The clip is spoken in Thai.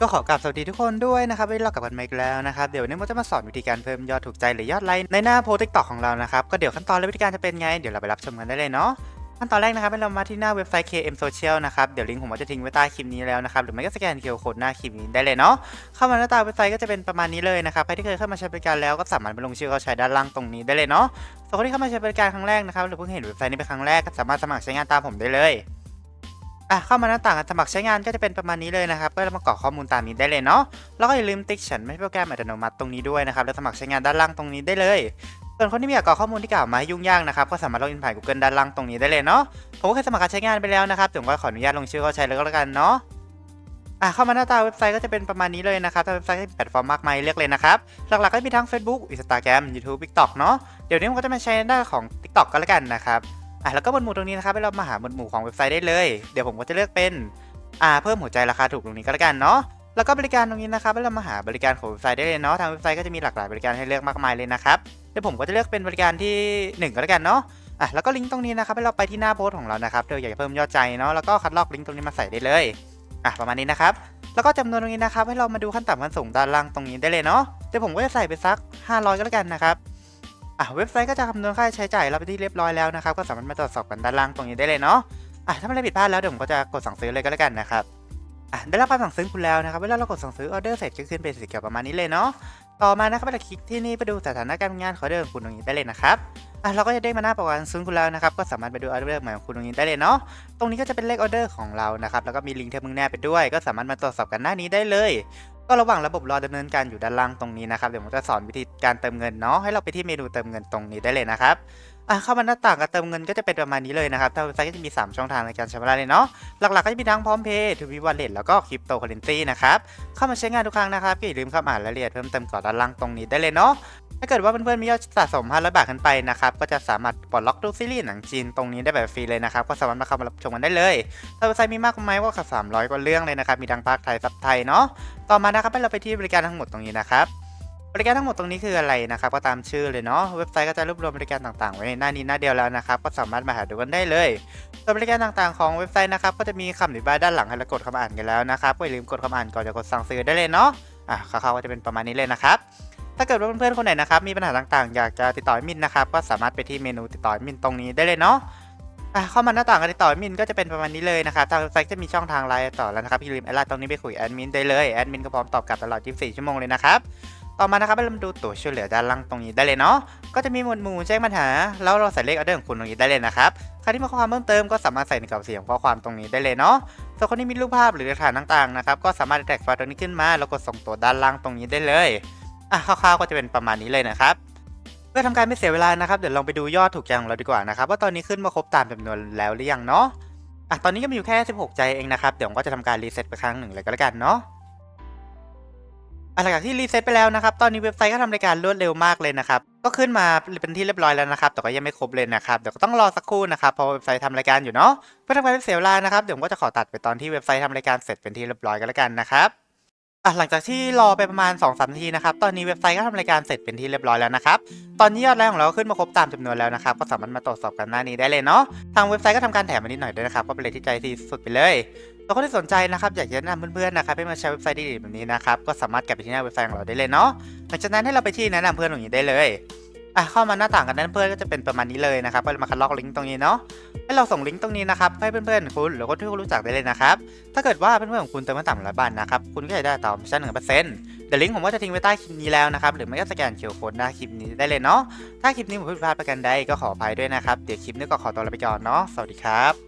ก็ขอกราบสวัสดีทุกคนด้วยนะครับวันนี้เรากลับกันมาอีกแล้วนะครับ เดี๋ยววันนี้ผมจะมาสอนวิธีการเพิ่มยอดถูกใจหรือยอดไลค์ในหน้าโพสติ๊กตอกของเรานะครับ ก็เดี๋ยวขั้นตอนและวิธีการจะเป็นไง เดี๋ยวเราไปรับชมกันได้เลยเนาะขั้นตอนแรกนะครับให้เรามาที่หน้าเว็บไซต์ KM Social นะครับ เดี๋ยวลิงก์ผมจะทิ้งไว้ใต้คลิปนี้แล้วนะครับ หรือไม่ก็สแกน QR Code หน้าคลิปนี้ได้เลยเนาะ เข้ามาหน้าตาเว็บไซต์ก็จะเป็นประมาณนี้เลยนะครับ ใครที่เคยเข้ามาใช้บริการแล้วก็สามารถไปลงชื่อเข้าใช้ด้านล่างตรงนี้ได้เลยเนาะส่วนคนที่เข้ามาใช้บริการครั้งแรกนะครับหรือเพิ่งเห็นเว็บไซต์นี้เป็นครั้งแรกก็สามารถสมัครใช้งานตามผมได้เลย อะเข้ามาหน้าต่างการสมัครใช้งานก็จะเป็นประมาณนี้เลยนะครับก็มากรอกข้อมูลตามนี้ได้เลยเนาะแล้วก็อย่าลืมติ๊กฉันไม่ใช่โปรแกรมอัตโนมัติตรงนี้ด้วยนะครับแล้วสมัครใช้งานด้านล่างตรงนี้ได้เลยส่วนคนที่ไม่อยากกรอกข้อมูลที่กล่าวมาให้ยุ่งยากนะครับก็สามารถล็อกอินผ่าน Google ด้านล่างตรงนี้ได้เลยเนาะผมก็เคยสมัครการใช้งานไปแล้วนะครับถึงว่าขออนุญาตลงชื่อเข้าใช้เลยก็แล้วกันเนาะอะเข้ามาหน้าตาเว็บไซต์ก็จะเป็นประมาณนี้เลยนะครับเว็บไซต์ก็มีแพลตฟอร์มมากมายเลือกเลยนะครับ หลักๆก็มีทั้ง Facebook Instagram YouTube TikTok เนาะเดี๋ยวนี้ผมก็จะมาใช้ด้านของ TikTok ก็แล้วกันนะครับ อะแล้วก็หมวดหมู่ตรงนี้นะครับให้เรามาหาหมวดหมู่ของเว็บไซต์ได้เลย เดี๋ยวผมก็จะเลือกเป็นอ่าเพิ่มหัวใจราคาถูกตรงนี้ก็แล้วกันเนาะแล้วก็บริการตรงนี้นะครับให้เรามาหาบริการของเว็บไซต์ได้เลยเนาะทางเว็บไซต์ก็จะมีหลากหลายบริการให้เลือกมากมายเลยนะครับเดี๋ยวผมก็จะเลือกเป็นบริการที่หนึ่งก็แล้วกันเนาะอะแล้วก็ลิงก์ตรงนี้นะครับให้เราไปที่หน้าโพสต์ของเรานะครับเดี๋ยวอยากจะเพิ่มยอดใจเนาะแล้วก็คัดลอกลิงก์ตรงนี้มาใส่ได้เลยอะประมาณนี้นะครับแล้วก็จำนวนตรงนี้นะครับให้เรามาดูขั้นต่ำขั้นสูงด้านล่างตรงนี้ได้เลยเนาะเดี๋ยวผมก็จะใส่ไปสัก 500 ก็แล้วกันนะครับ อะเว็บไซต์ก็จะคำนวณค่าใช้จ่ายเราไปที่เรียบร้อยแล้วนะครับ ก็สามารถมาตรวจสอบกันด้านล่างตรงนี้ได้เลยเนาะอะถ้าไม่ได้ผิดพลาดแล้วเดี๋ยวผมก็จะกดสั่งซื้อเลยก็แล้วกันนะครับอะได้รับการสั่งซื้อคุณแล้วนะครับเวลาเรากดสั่งซื้อออเดอร์เสร็จก็ขึ้นเป็นสีเขียวประมาณนี้เลยเนาะต่อมานะครับเราคลิกที่นี่ไปดูสถานะการงานของเดอร์ของคุณตรงนี้ได้เลยนะครับอะเราก็จะได้มาหน้าประวัติซื้อคุณแล้วนะครับก็สามารถไปดูออเดอร์ใหม่ของคุณตรงนี้ได้เลยเนาะตรงนี้ก็จะเป็นเลขออเดอร์ของเรานะครับแล้วก็มีลิงก์เทมึงแนบไปด้วย ก็สามารถมาตรวจสอบกันหน้านี้ได้เลย ก็ระหว่างระบบรอดำเนินการอยู่ด้านล่างตรงนี้นะครับเดี๋ยวผมจะสอนวิธีการเติมเงินเนาะให้เราไปที่เมนูเติมเงินตรงนี้ได้เลยนะครับ อะเข้ามาหน้าต่างการเติมเงินก็จะเป็นประมาณนี้เลยนะครับทางเว็บไซต์ก็จะมี 3 ช่องทางในการชำระเลยเนาะ หลักๆ ก็จะมีทั้งพร้อมเพย์ทูบีวอลเล็ตแล้วก็คริปโตเคอเรนซีนะครับ เข้ามาใช้งานทุกครั้งนะครับก็อย่าลืมเข้ามาอ่านรายละเอียดเพิ่มเติมก่อนด้านล่างตรงนี้ได้เลยเนาะ ถ้าเกิดว่าเพื่อนๆมียอดสะสม500บาทขึ้นไปนะครับ ก็จะสามารถปลดล็อกดูซีรีส์หนังจีนตรงนี้ได้แบบฟรีเลยนะครับ ก็สามารถมาเข้ามารับชมกันได้เลยทางเว็บไซต์มีมากมายว่า300 กว่าเรื่องเลยนะครับ มีทั้งภาคไทยซับไทยเนาะ ต่อมานะครับให้เราไปที่บริการทั้งหมดตรงนี้นะครับ บริการทั้งหมดตรงนี้คืออะไรนะครับก็ตามชื่อเลยเนาะเว็บไซต์ก็จะรวบรวมบริการต่างๆ ไว้ในหน้านี้หน้าเดียวแล้วนะครับก็สามารถมาหาดูกันได้เลยส่วนบริการต่างๆของเว็บไซต์นะครับก็จะมีคำอธิบายด้านหลังให้เรากดเข้ามาอ่านกันแล้วนะครับก็อย่าลืมกดเข้ามาอ่านก่อนจะกดสั่งซื้อได้เลยเนาะอะคร่าวๆก็จะเป็นประมาณนี้เลยนะครับถ้าเกิดว่าเพื่อนๆคนไหนนะครับมีปัญหาต่างๆ อยากจะติดต่อมินนะครับก็สามารถไปที่เมนูติดต่อมินตรงนี้ได้เลยเนาะอะเข้ามาหน้าต่างการติดต่อมินก็จะเป็นประมาณนี้เลยนะครับทางเว็บไซต์จะมีช่องทางไลน์ต่อแล้วนะครับอย่าลืมแอดไลน์ตรงนี้ไปคุยแอดมินได้เลยแอดมินก็พร้อมตอบกลับตลอด 24 ชั่วโมงเลยนะครับ ต่อมานะครับเรามาดูตัวช่วยเหลือด้านล่างตรงนี้ได้เลยเนาะ ก็จะมีหมวดหมู่แจ้งปัญหา แล้วเราใส่เลขออเดอร์ของคุณตรงนี้ได้เลยนะครับ ใครที่มีข้อความเพิ่มเติมก็สามารถใส่ในกรอบเสียงข้อความตรงนี้ได้เลยเนาะส่วนคนที่มีรูปภาพหรือหลักฐานต่างๆนะครับ ก็สามารถแท็กไฟล์ตรงนี้ขึ้นมาแล้วกดส่งตัวด้านล่างตรงนี้ได้เลย อะคร่าวๆก็จะเป็นประมาณนี้เลยนะครับเพื่อทำการไม่เสียเวลานะครับเดี๋ยวลองไปดูยอดถูกใจของเราดีกว่านะครับว่าตอนนี้ขึ้นมาครบตามจำนวนแล้วหรือยังเนาะอะตอนนี้ก็มีอยู่แค่ 16 ใจเองนะครับเดี๋ยวก็จะทำการรีเซ็ตไปครั้งหนึ่งเลยก็แล้วกันเนาะ หลังจากที่รีเซ็ตไปแล้วนะครับ ตอนนี้เว็บไซต์ก็ทำรายการรวดเร็วมากเลยนะครับ ก็ขึ้นมาเป็นที่เรียบร้อยแล้วนะครับ แต่ก็ยังไม่ครบเลยนะครับ เดี๋ยวก็ต้องรอสักครู่นะครับเพราะเว็บไซต์ทำรายการอยู่เนาะ เพื่อทำการเสียเวลานะครับ เดี๋ยวผมก็จะขอตัดไปตอนที่เว็บไซต์ทำรายการเสร็จเป็นที่เรียบร้อยกันแล้วกันนะครับ อะหลังจากที่รอไปประมาณ2อสนาทีนะครับ ตอนนี้เว็บไซต์ก็ทำรายการเสร็จเป็นที่เรียบร้อยแล้วนะครับ ตอนนี้ยอดไลค์ของเราขึ้นมาครบตามจำนวนแล้วนะครับ ก็สามารถมาตรวจสอบกันหน้านี้ได้เลยเนาะ ทางเว็บไซต์ก็ทำการแถมมานิดหน่อยด้วยนะครับ ก็เป็นเลยที่ใจที่สุดไปเลย แล้วคนที่สนใจนะครับอยากจะแนะนำเพื่อนๆนะครับให้มาใช้เว็บไซต์ดีๆแบบนี้นะครับ ก็สามารถกลับไปที่หน้าเว็บไซต์ของเราได้เลยเนาะ หลังจากนั้นให้เราไปที่แนะนำเพื่อนตรงนี้ได้เลย อะเข้ามาหน้าต่างกันนั้นเพื่อนก็จะเป็นประมาณนี้เลยนะครับก็มาคัดลอกลิงก์ตรงนี้เนาะให้เราส่งลิงก์ตรงนี้นะครับให้เพื่อนๆคุณหรือคนที่คุณรู้จักได้เลยนะครับถ้าเกิดว่าเพื่อนๆของคุณเติมมาต่ำร้อยบาทนะครับคุณก็จะได้ต่อมิชชั่นหนึ่งเปอร์เซ็นต์เดี๋ยวลิงก์ผมก็จะทิ้งไว้ใต้คลิปนี้แล้วนะครับหรือไม่ก็สแกนเคียวโค้ดหน้าคลิปนี้ได้เลยเนาะถ้าคลิปนี้ผมผิดพลาดประกันใดก็ขออภัยด้วยนะครับเดี๋ยวคลิปนี้ก็ขอตัวลาไปก่อนเนาะสวัสดีครับ